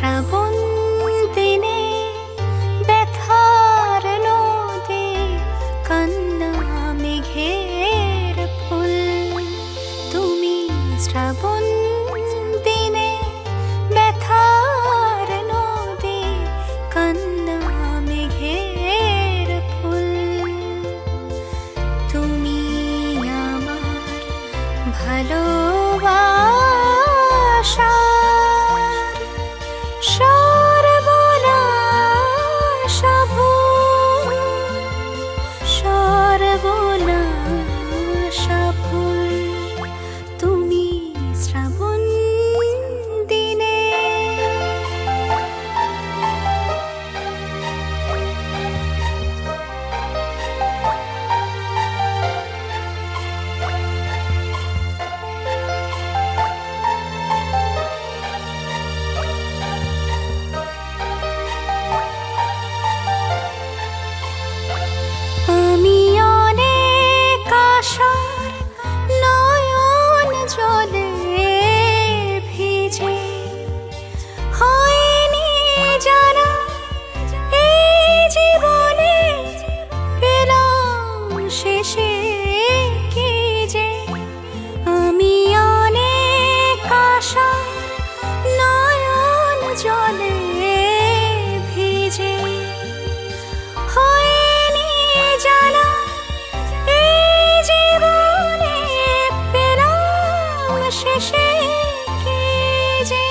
শ্রাবণ দিনে ব্যথার নদী, কান্না মেঘের ফুল। তুমি শ্রাবণ দিনে ব্যথার নদী, কান্না মেঘের ফুল। তুমি আমার ভালোবাসার কি যে আমি অনেক আশার নয়ন জলে ভিজে। হয়নি জানা এই জীবনে পেলাম শেষে কি যে।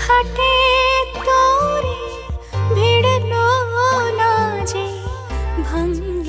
ঘাটে তোরে ভিড়ল না যে, ভাঙল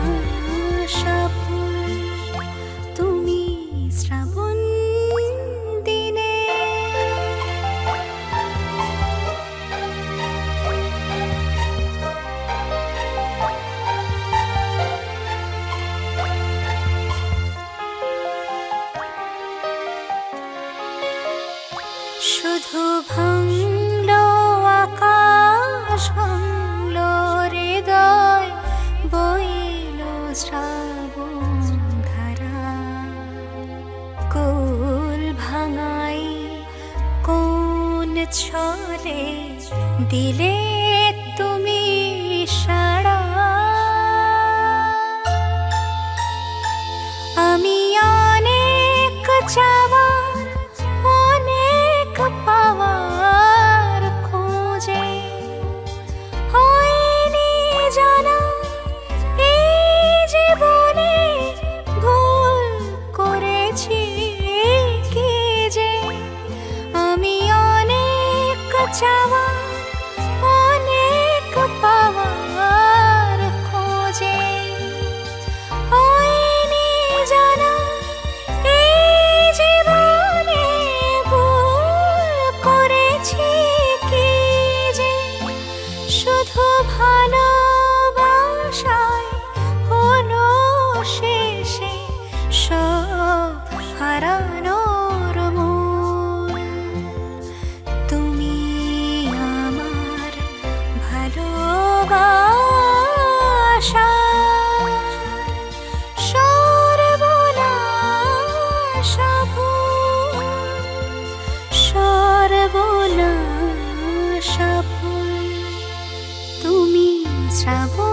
শুধু ভাঙল আকাশ ভাঙল হৃদয় বইল শ্রাবণ ধারা। কুল ভাঙাই কোন ছলে দিলে অনেক চাওয়ার সর্বনাশা তুমি শ্রাবণ